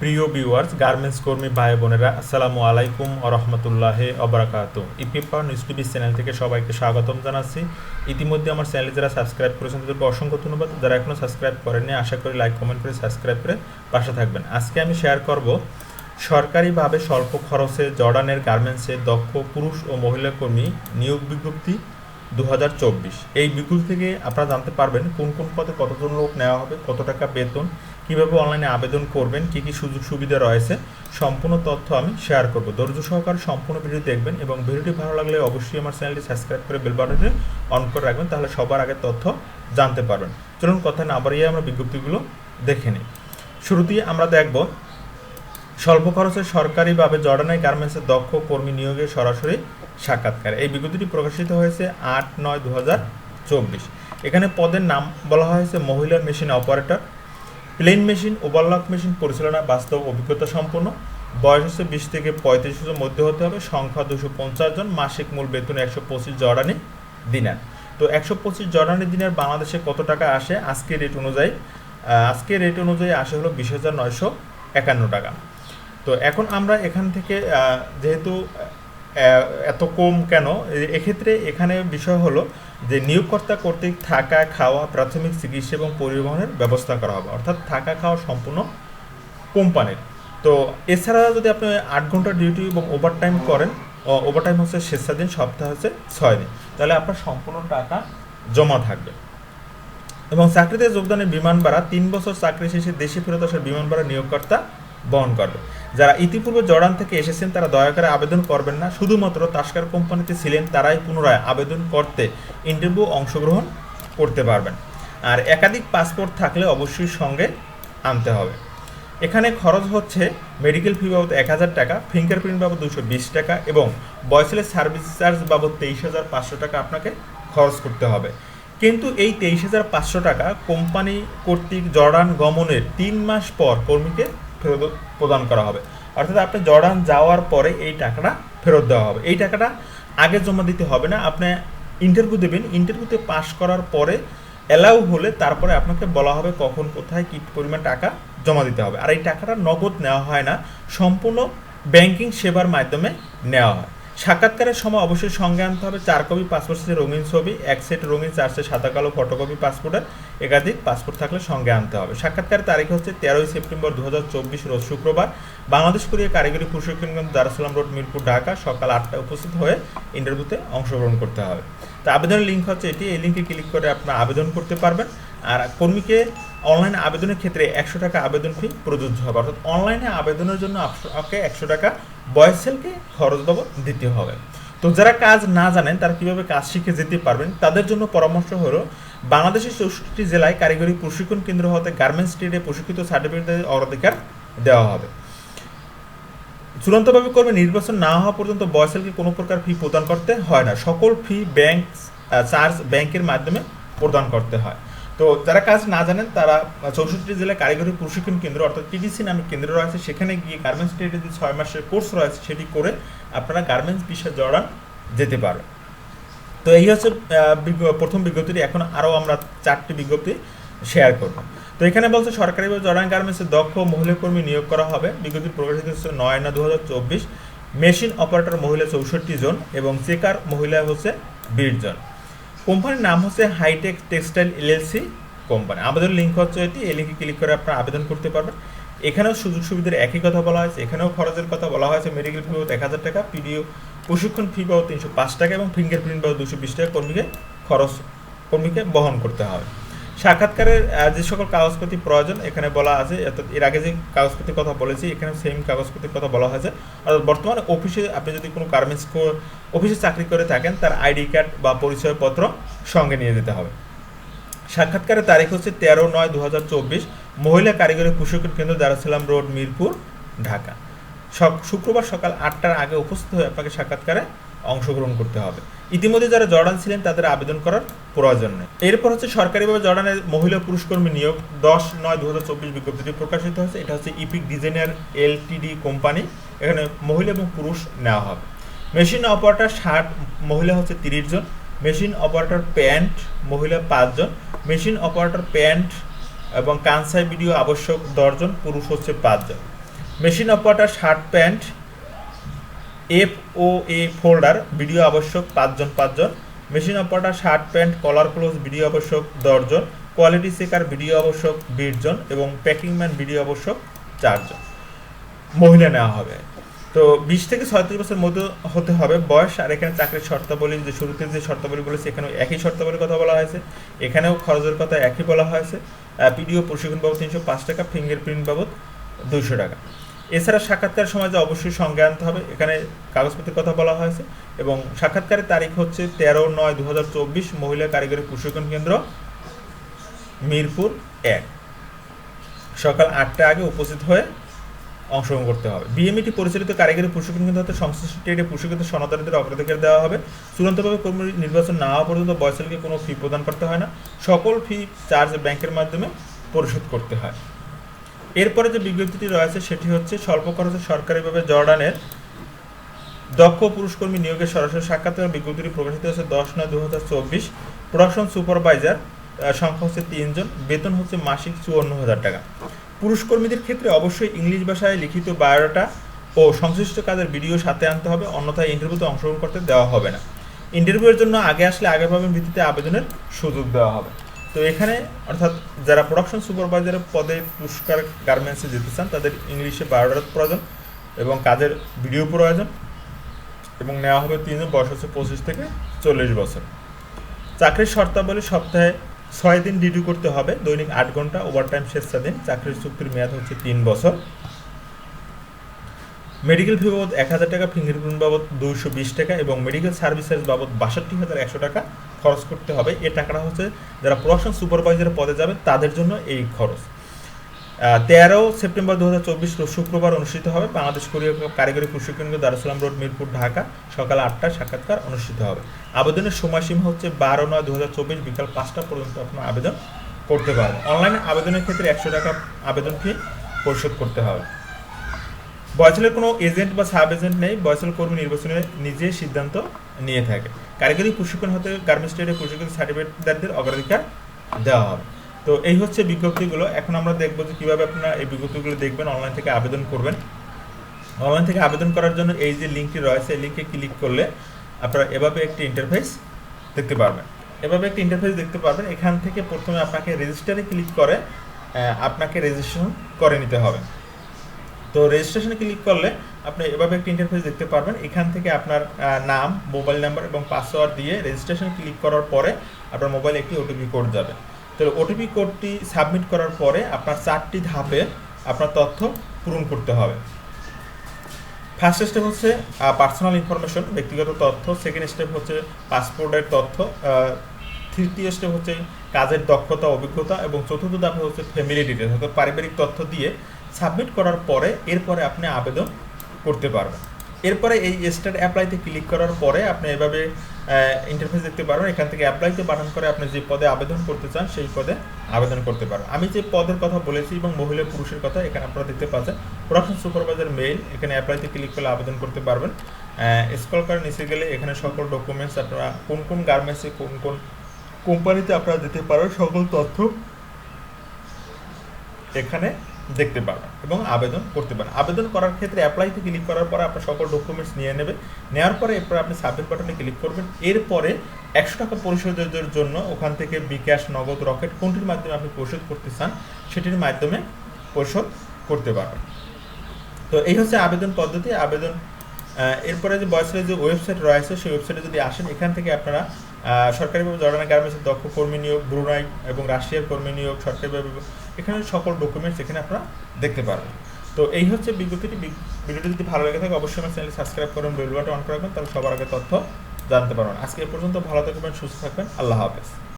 প্রিয় viewers garments কর্মী ভাই বোনেরা, আসসালামু আলাইকুম ও রহমতুল্লাহ অবরাকাত ইপিপা নিউজ টিভি চ্যানেল থেকে সবাইকে স্বাগতম জানাচ্ছি। ইতিমধ্যে আমার চ্যানেলে যারা সাবস্ক্রাইব করেছেন, তাদেরকে অসংখ্য ধন্যবাদ। যারা এখনও সাবস্ক্রাইব করেননি, আশা করি লাইক কমেন্ট করে সাবস্ক্রাইব করে পাশে থাকবেন। আজকে আমি শেয়ার করব সরকারিভাবে স্বল্প খরচে জর্ডানের গার্মেন্টসে দক্ষ পুরুষ ও মহিলা কর্মী নিয়োগ বিজ্ঞপ্তি দু হাজার চব্বিশ। এই বিজ্ঞপ্তি থেকে আপনারা জানতে পারবেন কোন কোন পদে কতজন লোক নেওয়া হবে, কত টাকা বেতন কীভাবে অনলাইনে আবেদন করবেন, কি কি সুযোগ সুবিধা রয়েছে, সম্পূর্ণ তথ্য আমি শেয়ার করব। ধৈর্য সহকারে সম্পূর্ণ ভিডিও দেখবেন এবং ভিডিওটি ভালো লাগলে অবশ্যই আমার চ্যানেলটি সাবস্ক্রাইব করে বেল বাটনটি অন করে রাখবেন, তাহলে সবার আগে তথ্য জানতে পারবেন। চলুন কথা না বাড়িয়ে আমরা বিজ্ঞপ্তিগুলো দেখে নিই। শুরুতেই আমরা দেখব, স্বল্প খরচে সরকারিভাবে জর্ডানাই গার্মেন্টসের দক্ষ কর্মী নিয়োগে সরাসরি সাক্ষাৎকার। এই বিজ্ঞপ্তিটি প্রকাশিত হয়েছে আট নয় দু এখানে পদের নাম বলা হয়েছে মহিলা machine operator. Plain machine overlock machine পরিচালনা বাস্তব অভিজ্ঞতা সম্পন্ন। বয়স হচ্ছে বিশ থেকে পঁয়ত্রিশ বছরের মধ্যে হতে হবে। সংখ্যা দুশো পঞ্চাশ জন। মাসিক মূল বেতন একশো পঁচিশ জর্ডানি দিনার। তো একশো পঁচিশ জর্ডানি দিনের বাংলাদেশে কত টাকা আসে? আজকের রেট অনুযায়ী আজকের রেট অনুযায়ী আসে হলো বিশ হাজার নয়শো একান্ন টাকা। তো এখন আমরা এখান থেকে যেহেতু এত কম কেন? এক্ষেত্রে এখানে বিষয় হলো যে নিয়োগকর্তা কর্তৃক থাকা, খাওয়া, প্রাথমিক চিকিৎসা এবং পরিবহনের ব্যবস্থা করা হবে। অর্থাৎ থাকা, খাওয়া সম্পূর্ণ কোম্পানির। তো এছাড়া যদি আপনি আট ঘণ্টা ডিউটি এবং ওভারটাইম করেন ওভারটাইম হচ্ছে স্বেচ্ছাদিন সপ্তাহ হচ্ছে ছয় দিন। তাহলে আপনার সম্পূর্ণ টাকা জমা থাকবে। এবং চাকরিতে যোগদানের বিমান ভাড়া, তিন বছর চাকরি শেষে দেশে ফেরত আসার বিমান ভাড়া নিয়োগকর্তা বহন করবে। যারা ইতিপূর্বে জর্ডান থেকে এসেছেন, তারা দয়া করে আবেদন করবেন না। শুধুমাত্র তাস্কার কোম্পানিতে ছিলেন, তারাই পুনরায় আবেদন করতে, ইন্টারভিউ অংশগ্রহণ করতে পারবেন। আর একাধিক পাসপোর্ট থাকলে অবশ্যই সঙ্গে আনতে হবে। এখানে খরচ হচ্ছে মেডিকেল ফি বাবদ এক হাজার টাকা, ফিঙ্গারপ্রিন্ট বাবদ দুশো বিশ টাকা এবং বয়সেলের সার্ভিস চার্জ বাবদ তেইশ হাজার পাঁচশো টাকা আপনাকে খরচ করতে হবে। কিন্তু এই তেইশ হাজার পাঁচশো টাকা কোম্পানি কর্তৃক জর্ডান গমনের তিন মাস পর কর্মীকে ফেরত প্রদান করা হবে। অর্থাৎ আপনি জর্ডান যাওয়ার পরে এই টাকাটা ফেরত দেওয়া হবে। এই টাকাটা আগে জমা দিতে হবে না। আপনি ইন্টারভিউ দেবেন। ইন্টারভিউতে পাশ করার পরে অ্যালাউ হলে তারপরে আপনাকে বলা হবে কখন, কোথায়, কী পরিমাণ টাকা জমা দিতে হবে। আর এই টাকাটা নগদ নেওয়া হয় না। সম্পূর্ণ ব্যাংকিং সেবার মাধ্যমে নেওয়া হয়। সাক্ষাৎকারের সময় অবশ্যই সঙ্গে আনতে হবে চার কপি পাসপোর্ট সাইজের রঙিন ছবি, এক সেট রঙিন চার সেট সাদা কালো ফটোকপি পাসপোর্টের একাধিক পাসপোর্ট থাকলে সঙ্গে আনতে হবে। সাক্ষাৎকারের তারিখ হচ্ছে তেরোই সেপ্টেম্বর দু হাজার চব্বিশ রোজ শুক্রবার। বাংলাদেশ কোরিয়া কারিগরি প্রশিক্ষণ কেন্দ্র দারুসালাম রোড, মিরপুর, ঢাকা সকাল আটটায় উপস্থিত হয়ে ইন্টারভিউতে অংশগ্রহণ করতে হবে। তো আবেদনের লিঙ্ক হচ্ছে এটি, এই লিঙ্কে ক্লিক করে আপনারা আবেদন করতে পারবেন। আর কর্মীকে অনলাইনে আবেদনের ক্ষেত্রে একশো টাকা আবেদন ফি প্রযোজ্য হবে। অর্থাৎ অনলাইনে আবেদনের জন্য আপনাকে একশো টাকা বয়স সেলকে খরচ বাবদ দিতে হবে। তো যারা কাজ না জানেন, তারা কীভাবে কাজ শিখে যেতে পারবেন, তাদের জন্য পরামর্শ হলো, বাংলাদেশের চৌষট্টি জেলায় কারিগরি প্রশিক্ষণ কেন্দ্র হতে গার্মেন্টস ট্রেডে প্রশিক্ষিত সার্টিফিকেট অগ্রাধিকার দেওয়া হবে। চূড়ান্তভাবে কর্মে নির্বাচন না হওয়া পর্যন্ত বয়সেলকে কোনো প্রকার ফি প্রদান করতে হয় না। সকল ফি ব্যাংক চার্জ ব্যাংকের মাধ্যমে প্রদান করতে হয়। তো যারা কাজ না জানেন, তারা চৌষট্টি জেলায় কারিগরি প্রশিক্ষণ কেন্দ্র, অর্থাৎ টিডিসি নামে কেন্দ্র রয়েছে। সেখানে গিয়ে গার্মেন্টস ট্রেডে যে ছয় মাসের কোর্স রয়েছে, সেটি করে আপনারা গার্মেন্টস বিষয়ে জড়ান, যেতে পারবেন তো এই হচ্ছে প্রথম বিজ্ঞপ্তিটি। এখন আরও আমরা চারটি বিজ্ঞপ্তি শেয়ার করব। তো এখানে বলছে, সরকারিভাবে জড়ান গার্মেন্টসে দক্ষ মহিলা কর্মী নিয়োগ করা হবে। বিজ্ঞপ্তি প্রকাশিত হচ্ছে নয় না দু হাজার চব্বিশ। মেশিন অপারেটর মহিলা চৌষট্টি জন এবং চেকার মহিলা হচ্ছে বিশ জন। কোম্পানির নাম হচ্ছে হাইটেক টেক্সটাইল এলএলসি কোম্পানি। আবেদন লিঙ্ক হচ্ছে এটি। এই লিঙ্কে ক্লিক করে আপনারা আবেদন করতে পারবেন। এখানেও সুযোগ সুবিধার একই কথা বলা হয়েছে। এখানেও খরচের কথা বলা হয়েছে। মেডিকেল ফি বাবদ এক হাজার টাকা পিডিও প্রশিক্ষণ ফি বাবদ তিনশো পাঁচ টাকা এবং ফিঙ্গারপ্রিন্ট বাবদ দুশো বিশ টাকা কর্মীকে খরচ, কর্মীকে বহন করতে হবে। সাক্ষাৎকারের যে সকল কাগজপাতি প্রয়োজন, এখানে বলা আছে অর্থাৎ এর আগে যে কাগজপাতির কথা বলেছি এখানে সেম কাগজপাতির কথা বলা হয়েছে। অর্থাৎ বর্তমানে অফিসে আপনি যদি কোনো গার্মেন্টস অফিসে চাকরি করে থাকেন, তার আইডি কার্ড বা পরিচয়পত্র সঙ্গে নিয়ে যেতে হবে। সাক্ষাৎকারের তারিখ হচ্ছে তেরো নয় দু মহিলা কারিগরি প্রশিক্ষণ কেন্দ্র, দারুসালাম রোড, মিরপুর, ঢাকা। শুক্রবার সকাল আটটার আগে উপস্থিত হয়ে আপনাকে সাক্ষাৎকারে অংশগ্রহণ করতে হবে। ইতিমধ্যে যারা জর্ডান ছিলেন, তাদের আবেদন করার প্রয়োজন নেই। এরপর হচ্ছে সরকারিভাবে জর্ডানের মহিলা পুরুষকর্মী নিয়োগ দশ নয় দু হাজার চব্বিশ বিজ্ঞপ্তিটি প্রকাশিত হয়েছে। এটা হচ্ছে ইপিক ডিজাইনার এলটিডি কোম্পানি। এখানে মহিলা এবং পুরুষ নেওয়া হবে। মেশিন অপারেটর ষাট, মহিলা হচ্ছে তিরিশ জন। মেশিন অপারেটর প্যান্ট, মহিলা পাঁচজন মেশিন অপারেটর প্যান্ট এবং কানসাই ভিডিও আবশ্যক দশজন পুরুষ হচ্ছে পাঁচজন machine operator shirt pant F O A folder, video আবশ্যক পাঁচজন পাঁচজন। Machine operator, shirt, pant, collar close video আবশ্যক দশজন। কোয়ালিটি চেকার, ভিডিও আবশ্যক বিশজন এবং প্যাকিং ম্যান, ভিডিও আবশ্যক চারজন। মহিলা নেওয়া হবে। তো বিশ থেকে ছয়ত্রিশ বছর মধ্যে হতে হবে। বয়স আর এখানে চাকরির শর্তাবলী, যে শুরুতে যে শর্তাবলী বলেছে, এখানেও একই শর্তাবলীর কথা বলা হয়েছে। এখানেও খরচের কথা একই বলা হয়েছে। পিডিও প্রশিক্ষণ বাবদ তিনশো পাঁচ টাকা ফিঙ্গারপ্রিন্ট বাবদ দুইশো টাকা। এছাড়া সাক্ষাৎকার সময় যে অবশ্যই সঙ্গে আনতে হবে। এখানে কাগজপত্রের কথা বলা হয়েছে এবং সাক্ষাৎকারের তারিখ হচ্ছে তেরো নয় দু মহিলা কারিগরি প্রশিক্ষণ কেন্দ্র, মিরপুর এক। সকাল আটটা আগে উপস্থিত হয়ে অংশগ্রহণ করতে হবে। বিএমইটি পরিচালিত কারিগরি প্রশিক্ষণ কেন্দ্র হতে সংশ্লিষ্ট ট্রেডে প্রশিক্ষিত সনদারীদের অগ্রাধিকার দেওয়া হবে। চূড়ান্তভাবে কর্মী নির্বাচন না হওয়া পর্যন্ত বয়সালকে কোনো ফি প্রদান করতে হয় না। সকল ফি চার্জ ব্যাংকের মাধ্যমে পরিশোধ করতে হয়। এরপরে যে বিজ্ঞপ্তিটি রয়েছে, সেটি হচ্ছে স্বল্প খরচে সরকারিভাবে জর্ডানের দক্ষ পুরুষকর্মী নিয়োগের সরাসরি সাক্ষাৎকার বিজ্ঞপ্তিটি প্রকাশিত হচ্ছে দশ নয় দু হাজার চব্বিশ। প্রোডাকশন সুপারভাইজার সংখ্যা হচ্ছে তিনজন। বেতন হচ্ছে মাসিক চুয়ান্ন হাজার টাকা। পুরুষকর্মীদের ক্ষেত্রে অবশ্যই ইংলিশ ভাষায় লিখিত বায়োডাটা ও সংশ্লিষ্ট কাজের ভিডিও সাথে আনতে হবে। অন্যথায় ইন্টারভিউতে অংশগ্রহণ করতে দেওয়া হবে না। ইন্টারভিউয়ের জন্য আগে আসলে আগের পাবেন ভিত্তিতে আবেদনের সুযোগ দেওয়া হবে। তো এখানে, অর্থাৎ যারা প্রোডাকশন সুপারভাইজারের পদে পুরস্কার গার্মেন্টসে যেতে চান, তাদের ইংলিশে বায়োডাটা প্রয়োজন এবং কাজের ভিডিও প্রয়োজন এবং নেওয়া হবে তিনজন বয়স হচ্ছে পঁচিশ থেকে চল্লিশ বছর। চাকরির শর্তাবলী সপ্তাহে ছয় দিন ডিউটি করতে হবে, দৈনিক আট ঘণ্টা ওভারটাইম স্বেচ্ছাধীন, চাকরির চুক্তির মেয়াদ হচ্ছে তিন বছর। মেডিকেল ফি বাবদ এক হাজার টাকা ফিঙ্গারপ্রিন্ট বাবদ দুইশো বিশ টাকা এবং মেডিকেল সার্ভিসেস বাবদ বাষট্টি হাজার একশো টাকা খরচ করতে হবে। এই টাকাটা হচ্ছে যারা প্রোডাকশন সুপারভাইজারের পদে যাবে, তাদের জন্য এই খরচ। তেরো সেপ্টেম্বর দু হাজার চব্বিশ শুক্রবার অনুষ্ঠিত হবে। বাংলাদেশ কোরিয়া কারিগরি প্রশিক্ষণ কেন্দ্র দারুসালাম রোড, মিরপুর, ঢাকা, সকাল আটটায় সাক্ষাৎকার অনুষ্ঠিত হবে। আবেদনের সময়সীমা হচ্ছে বারো নয় দু বিকাল পাঁচটা পর্যন্ত আপনার আবেদন করতে পারবেন। অনলাইনে আবেদনের ক্ষেত্রে একশো টাকা আবেদন ফি পরিশোধ করতে হবে। বয়সেলের কোনো এজেন্ট বা সাব এজেন্ট নেই। বয়সেল কর্মী নির্বাচনে নিজে সিদ্ধান্ত নিয়ে থাকে। কারিগরি প্রশিক্ষণ হতে গার্মেন্টস ট্রেডে প্রশিক্ষণ সার্টিফিকেটদারদের অগ্রাধিকার দেওয়া হবে। তো এই হচ্ছে বিজ্ঞপ্তিগুলো। এখন আমরা দেখব যে কীভাবে আপনারা এই বিজ্ঞপ্তিগুলো দেখবেন অনলাইন থেকে আবেদন করবেন। অনলাইন থেকে আবেদন করার জন্য এই যে লিঙ্কটি রয়েছে, এই লিঙ্কে ক্লিক করলে আপনারা এভাবে একটি ইন্টারফেস দেখতে পারবেন। এভাবে একটি ইন্টারফেস দেখতে পারবেন। এখান থেকে প্রথমে আপনাকে রেজিস্টারে ক্লিক করে আপনাকে রেজিস্ট্রেশন করে নিতে হবে। তো রেজিস্ট্রেশনে ক্লিক করলে আপনি এভাবে একটি ইন্টারফেস দেখতে পারবেন। এখান থেকে আপনার নাম মোবাইল নাম্বার এবং পাসওয়ার্ড দিয়ে রেজিস্ট্রেশন ক্লিক করার পরে আপনার মোবাইলে একটি ওটিপি কোড যাবে। তো ওটিপি কোডটি সাবমিট করার পরে আপনার চারটি ধাপে আপনার তথ্য পূরণ করতে হবে। ফার্স্ট স্টেপ হচ্ছে পার্সোনাল ইনফরমেশন ব্যক্তিগত তথ্য। সেকেন্ড স্টেপ হচ্ছে পাসপোর্টের তথ্য। তৃতীয় স্টেপ হচ্ছে কাজের দক্ষতা, অভিজ্ঞতা এবং চতুর্থ ধাপে হচ্ছে ফ্যামিলি ডিটেলস অর্থাৎ পারিবারিক তথ্য দিয়ে সাবমিট করার পরে এরপরে আপনি আবেদন করতে পারবেন। এরপরে এই স্টার্ট অ্যাপ্লাইতে ক্লিক করার পরে আপনি এভাবে ইন্টারফেস দেখতে পারবেন। এখান থেকে অ্যাপ্লাইতে বাটন করে আপনি যে পদে আবেদন করতে চান, সেই পদে আবেদন করতে পারবেন। আমি যে পদের কথা বলেছি এবং মহিলা পুরুষের কথা, এখানে আপনারা দেখতে পাচ্ছেন প্রোডাকশন সুপারভাইজার মেইল এখানে অ্যাপ্লাইতে ক্লিক করলে আবেদন করতে পারবেন। স্কল করে নিচে গেলে এখানে সকল ডকুমেন্টস আপনারা কোন কোন গার্মেন্টসে কোন কোন কোম্পানিতে আপনারা দিতে পারেন সকল তথ্য এখানে দেখতে পারবেন এবং আবেদন করতে পারেন। আবেদন করার ক্ষেত্রে অ্যাপ্লাইতে ক্লিক করার পরে আপনার সকল ডকুমেন্টস নিয়ে নেবে। নেওয়ার পরে এরপর আপনি সাবমিট বাটনে ক্লিক করবেন। এরপরে একশো টাকা পরিশোধের জন্য ওখান থেকে বিকাশ নগদ রকেট কোনটির মাধ্যমে আপনি পরিশোধ করতে চান সেটির মাধ্যমে পরিশোধ করতে পারবেন। তো এই হচ্ছে আবেদন পদ্ধতি। আবেদন এরপরে যে বয়সের যে ওয়েবসাইট রয়েছে, সেই ওয়েবসাইটে যদি আসেন, এখান থেকে আপনারা সরকারিভাবে জর্ডানের গার্মেন্টসের দক্ষ কর্মী নিয়োগ, ব্রুনাই এবং রাশিয়ার কর্মী নিয়োগ, সরকারিভাবে এখানে সকল ডকুমেন্টস এখানে আপনারা দেখতে পারবেন। তো এই হচ্ছে বিজ্ঞপ্তিটি। ভিডিওটি যদি ভালো লেগে থাকে অবশ্যই আমার চ্যানেল সাবস্ক্রাইব করুন বেল বাটন অন করে তাহলে সবার আগে তথ্য জানতে পারবেন। আজকে এ পর্যন্ত ভালো থাকবেন, সুস্থ থাকবেন, আল্লাহ হাফেজ।